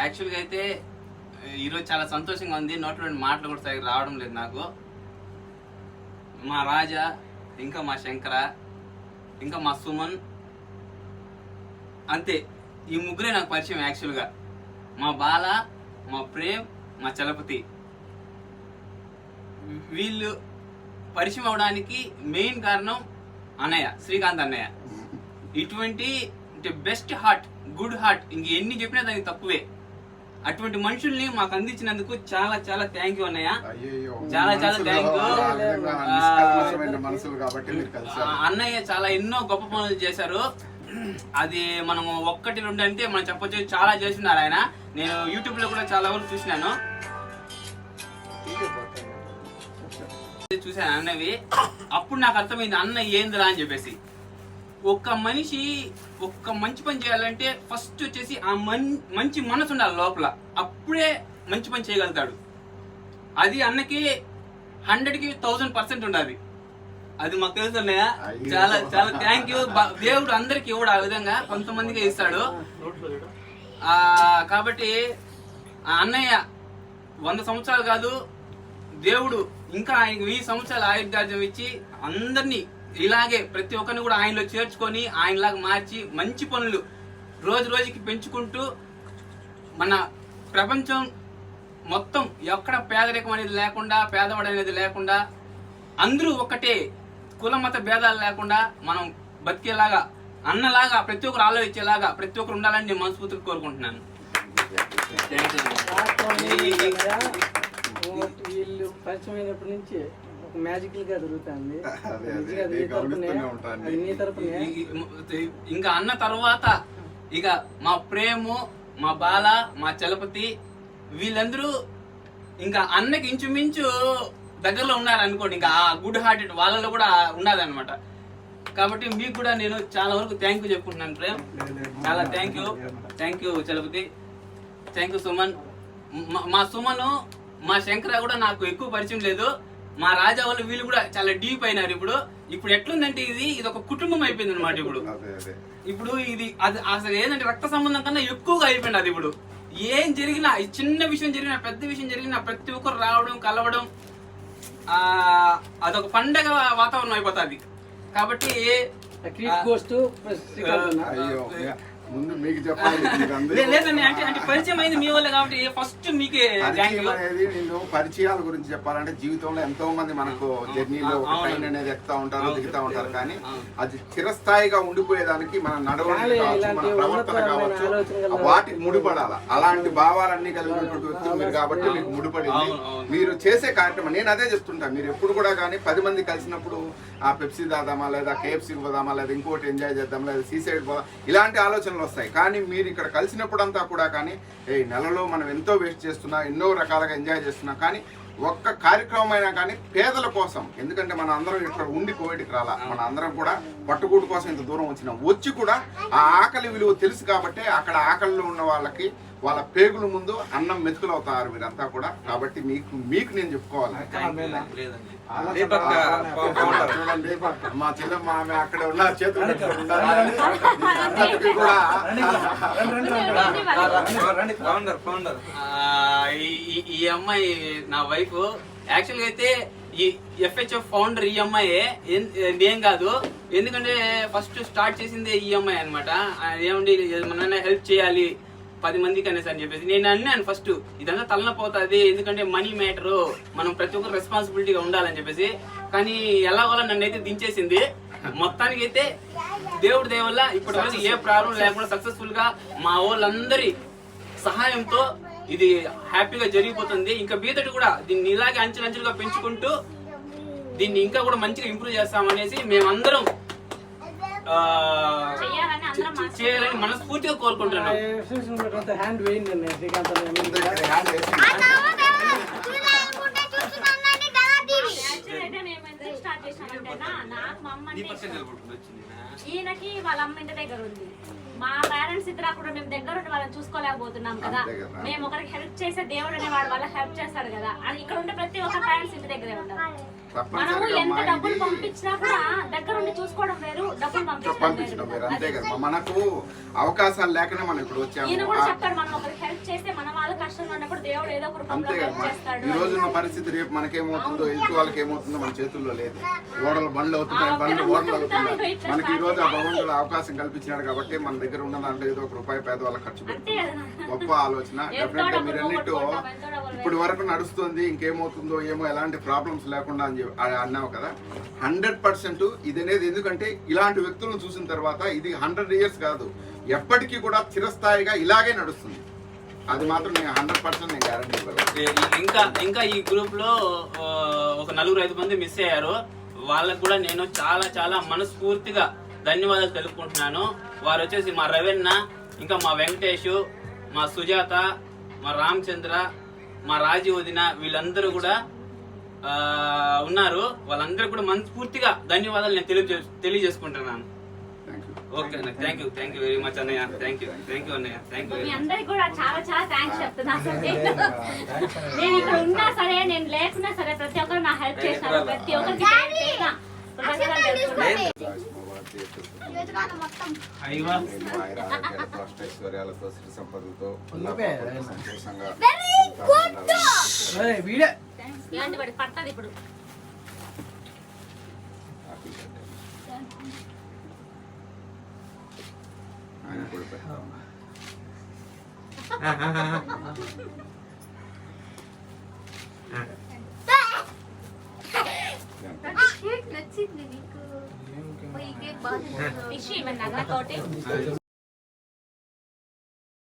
యాక్చువల్గా అయితే ఈరోజు చాలా సంతోషంగా ఉంది. నోట్లో మాటలు కూడా సరిగ్గా రావడం లేదు నాకు. మా రాజా ఇంకా మా శంకర ఇంకా మా సుమన్ అంతే. ఈ ముగ్గురే నాకు పరిచయం యాక్చువల్గా. మా బాల మా ప్రేమ్ మా చలపతి. వీళ్ళు పరిచయం అవడానికి మెయిన్ కారణం అన్నయ్య శ్రీకాంత్ అన్నయ్య. ఇటువంటి బెస్ట్ హార్ట్ గుడ్ హార్ట్ ఇంక ఎన్ని చెప్పినా దానికి తక్కువే. అటువంటి మనుషుల్ని మాకు అందించినందుకు చాలా చాలా థ్యాంక్ యూ అన్నయ్య. చాలా చాలా థ్యాంక్ యూ అన్నయ్య చాలా ఎన్నో గొప్ప పనులు చేశారు. అది మనము ఒక్కటి రెండు అంటే మనం చెప్పొచ్చు. చాలా చేస్తున్నారు ఆయన. నేను యూట్యూబ్లో కూడా చాలా వరకు చూసినాను. చూసాను అన్నవి అప్పుడు నాకు అర్థమైంది అన్న ఏందిరా అని చెప్పేసి. ఒక్క మనిషి ఒక్క మంచి పని చేయాలంటే ఫస్ట్ వచ్చేసి ఆ మన్ మంచి మనసు ఉండాలి లోపల. అప్పుడే మంచి పని చేయగలుగుతాడు. అది అన్నకి హండ్రెడ్కి థౌసండ్ పర్సెంట్ ఉండాలి. అది మాకు తెలుసు అన్నయ్య. చాలా చాలా థ్యాంక్ యూ దేవుడు అందరికి ఇవ్వడు ఆ విధంగా కొంతమందికి ఇస్తాడు. ఆ కాబట్టి ఆ అన్నయ్య వంద సంవత్సరాలు కాదు దేవుడు ఇంకా ఆయనకి వెయ్యి సంవత్సరాల ఆయుర్దార్జం ఇచ్చి అందరినీ ఇలాగే ప్రతి ఒక్కరిని కూడా ఆయనలో చేర్చుకొని ఆయనలాగా మార్చి మంచి పనులు రోజు రోజుకి పెంచుకుంటూ మన ప్రపంచం మొత్తం ఎక్కడ పేదరికం అనేది లేకుండా పేదవాడు అనేది లేకుండా అందరూ ఒకటే కుల మత భేదాలు లేకుండా మనం బతికేలాగా అన్నలాగా ప్రతి ఒక్కరు ఆలోచించేలాగా ప్రతి ఒక్కరు ఉండాలని నేను మనస్ఫూర్తిగా కోరుకుంటున్నాను వీళ్ళు పరిచయం అయినప్పటి నుంచి మ్యాజికల్గా జరుగుతుంది ఇంకా అన్న తర్వాత ఇక మా ప్రేము మా బాల మా చలపతి వీళ్ళందరూ ఇంకా అన్నకి ఇంచుమించు దగ్గరలో ఉన్నారు అనుకోండి. ఇంకా ఆ గుడ్ హార్టెడ్ వాళ్ళలో కూడా ఉన్నదన్నమాట కాబట్టి మీకు కూడా నేను చాలా వరకు థ్యాంక్ యూ చెప్పుకుంటున్నాను ప్రేమ్. చాలా thank you thank you Chalapathi. Thank you Suman. మా సుమన్ మా శంకర కూడా నాకు ఎక్కువ పరిచయం లేదు. మా రాజా వాళ్ళు వీళ్ళు కూడా చాలా డీప్ అయినారు ఇప్పుడు. ఇప్పుడు ఎట్లుందంటే ఇది ఇది ఒక కుటుంబం అయిపోయింది అనమాట ఇప్పుడు. ఇప్పుడు ఇది అది అసలు ఏంటంటే రక్త సంబంధం కన్నా ఎక్కువగా అయిపోయింది అది ఇప్పుడు. ఏం జరిగినా ఈ చిన్న విషయం జరిగినా పెద్ద విషయం జరిగినా ప్రతి ఒక్కరు రావడం కలవడం ఆ అదొక పండగ వాతావరణం అయిపోతుంది. కాబట్టి ముందు మీకు చెప్పాలి పరిచయం అయింది మీ వల్ల కాబట్టి ఫస్ట్ మీకే అనేది నేను పరిచయాల గురించి చెప్పాలంటే జీవితంలో ఎంతో మంది మనకు జర్నీలో. ట్రైన్ అనేది ఎక్కుతా ఉంటారు. దిగుతా ఉంటారు కానీ. అది చిరస్థాయిగా ఉండిపోయేదానికి మన నడవడి కావచ్చు మన ప్రవర్తన కావచ్చు వాటికి ముడిపడాల? అలాంటి భావాలన్నీ కలిగినటువంటి వ్యక్తులు మీరు కాబట్టి మీకు ముడిపడింది. మీరు చేసే కార్యక్రమం నేను అదే చెప్తుంటా మీరు ఎప్పుడు కూడా కానీ పది మంది కలిసినప్పుడు ఆ పెప్సీ దాదామా లేదా కేఎఫ్సీకి పోదామా లేదా ఇంకోటి ఎంజాయ్ చేద్దాం లేదా సీసైడ్ పోదాం ఇలాంటి ఆలోచనలు వస్తాయి. కానీ మీరు ఇక్కడ కలిసినప్పుడంతా కూడా కానీ ఏ నెలలో మనం ఎంతో వేస్ట్ చేస్తున్నా ఎన్నో రకాలుగా ఎంజాయ్ చేస్తున్నా కానీ ఒక్క కార్యక్రమం అయినా కానీ పేదల కోసం ఎందుకంటే మన అందరం ఇక్కడ ఉండి కోవిడ్కి రాలా మన అందరం కూడా పట్టుకూడు కోసం ఇంత దూరం వచ్చినాం. వచ్చి కూడా ఆ ఆకలి విలువ తెలుసు కాబట్టి అక్కడ ఆకలిలో ఉన్న వాళ్ళకి వాళ్ళ పేగుల ముందు అన్నం మెతుకులు అవుతారు మీరంతా కూడా. కాబట్టి మీకు మీకు నేను చెప్పుకోవాలి. చూడండి మా చెల్లెమ్మ ఆమె అక్కడ ఉన్న చేతులు కట్టుకొని ఉన్నారు. అందరికీ కూడా రండి ఫౌండర్ ఫౌండర్ ఆ, ఈ- అమ్మాయి నా వైఫ్. యాక్చువల్గా అయితే ఈ ఎఫ్హెచ్ఎఫ్ ఫౌండర్ ఈ అమ్మాయి. నేను కాదు. ఎందుకంటే ఫస్ట్ స్టార్ట్ చేసిందే ఈ అమ్మాయి అనమాట ఏమండి ఏమన్నా హెల్ప్ చేయాలి? పది మందికి అనేసి అని చెప్పేసి. నేను అన్నాను ఫస్ట్ ఇదంతా తలనపోతుంది ఎందుకంటే మనీ మ్యాటరు మనం ప్రతి ఒక్కరు రెస్పాన్సిబిలిటీగా ఉండాలని చెప్పేసి. కానీ ఎలాగోలా నన్ను అయితే దించేసింది? మొత్తానికి అయితే దేవుడి దేవుళ్ళ ఇప్పటి వరకు ఏ ప్రాబ్లం లేకుండా సక్సెస్ఫుల్గా మా వాళ్ళందరి సహాయంతో ఇది హ్యాపీగా జరిగిపోతుంది. ఇంకా బీతటి కూడా దీన్ని ఇలాగే అంచెలంచెలుగా పెంచుకుంటూ దీన్ని ఇంకా కూడా మంచిగా ఇంప్రూవ్ చేస్తామనేసి మేమందరం ఆ, చేయాలని మనస్ఫూర్తిగా కోరుకుంటున్నాం. హ్యాండ్ వేయండి అన్నయ్య శ్రీకాంత్ అన్నయ్య. ఇక్కడ హ్యాండ్ వేసి యాక్చువల్లీ అయితే నేను ఎందుకు స్టార్ట్ చేశానంటేనా నాకు మా అమ్మ అంటే ఇష్టం. ఈయనకి వాళ్ళ అమ్మ ఇంటి దగ్గర ఉంది. మా పేరెంట్స్ ఇద్దరు అక్కడ మేము దగ్గర ఉండి వాళ్ళని చూసుకోలేకపోతున్నాం కదా. మేము ఒకరికి హెల్ప్ చేసే దేవుడు అనే వాడు వాళ్ళకి హెల్ప్ చేస్తాడు కదా. అని ఇక్కడ ఉండే ప్రతి ఒక్క పేరెంట్స్ ఇంటి దగ్గరే ఉంటారు. మనము ఎంత డబ్బులు పంపించినా కూడా దగ్గర ఉండి చూసుకోవడం వేరు డబ్బులు పంపించడం వేరు. అంతే కదా. కదా మనకు అవకాశాలు లేకనే మనం ఇప్పుడు వచ్చాము. కూడా మనం ఒకరికి హెల్ప్ చేస్తే దేవుడు ఏదో ఒక రూపంలో అంతే help కదా చేస్తాడు ఈ రోజున్న పరిస్థితి రేపు మనకేమవుతుందో ఎదుటి వాళ్ళకి ఏమవుతుందో మన చేతుల్లో లేదు. ఓడలు బండ్లు అవుతున్నాయి బండ్లు ఓడలు అవుతున్నాయి. మనకి ఈ రోజు ఆ భగవంతుడు అవకాశం కల్పించినాడు కాబట్టి మన దగ్గర ఉన్న దాంట్లో ఏదో ఒక రూపాయి పేదవాళ్ళకి ఖర్చు అంతే పెడుతుంది కదా. గొప్ప ఆలోచన. డెఫినెట్గా మీరు అన్నిట్టు ఇప్పటి వరకు నడుస్తుంది ఇంకేమవుతుందో ఏమో ఎలాంటి ప్రాబ్లమ్స్ లేకుండా అని అని అన్నావు కదా? హండ్రెడ్ పర్సెంట్ ఇది అనేది ఎందుకంటే ఇలాంటి వ్యక్తులను చూసిన తర్వాత ఇది హండ్రెడ్ ఇయర్స్ కాదు. ఎప్పటికీ కూడా చిరస్థాయిగా ఇలాగే నడుస్తుంది. అది మాత్రం నేను హండ్రెడ్ పర్సెంట్ నేను గ్యారంటీ ఇవ్వగలను ఇంకా ఇంకా ఈ గ్రూప్లో ఒక నలుగురు ఐదు మంది మిస్ అయ్యారు. వాళ్ళకు కూడా నేను చాలా చాలా మనస్ఫూర్తిగా ధన్యవాదాలు తెలుపుకుంటున్నాను. వారు వచ్చేసి మా రవెన్న ఇంకా మా వెంకటేష్ మా సుజాత మా రామచంద్ర మా రాజీ వదిన వీళ్ళందరూ కూడా ఉన్నారు. వాళ్ళందరూ కూడా మనస్ఫూర్తిగా ధన్యవాదాలు నేను తెలియజే తెలియజేసుకుంటున్నాను. ఓకే అన్నయ్య thank you thank you very much అన్నయ్య. థ్యాంక్ యూ థ్యాంక్ యూ అన్నయ్య థ్యాంక్ యూ అందరికి కూడా చాలా చాలా థ్యాంక్స్ చెప్తున్నా. నేను ఇక్కడ ఉన్నా సరే నేను లేకున్నా సరే ప్రతి ఒక్కరు నా హెల్ప్ చేసినారు ప్రతి ఒక్కరికి అష్టైశ్వర్యాలతో శ్రీ సంపదలతో సంతోషంగా ఆయన కూడా పెట్టాం. ఇచ్చి మన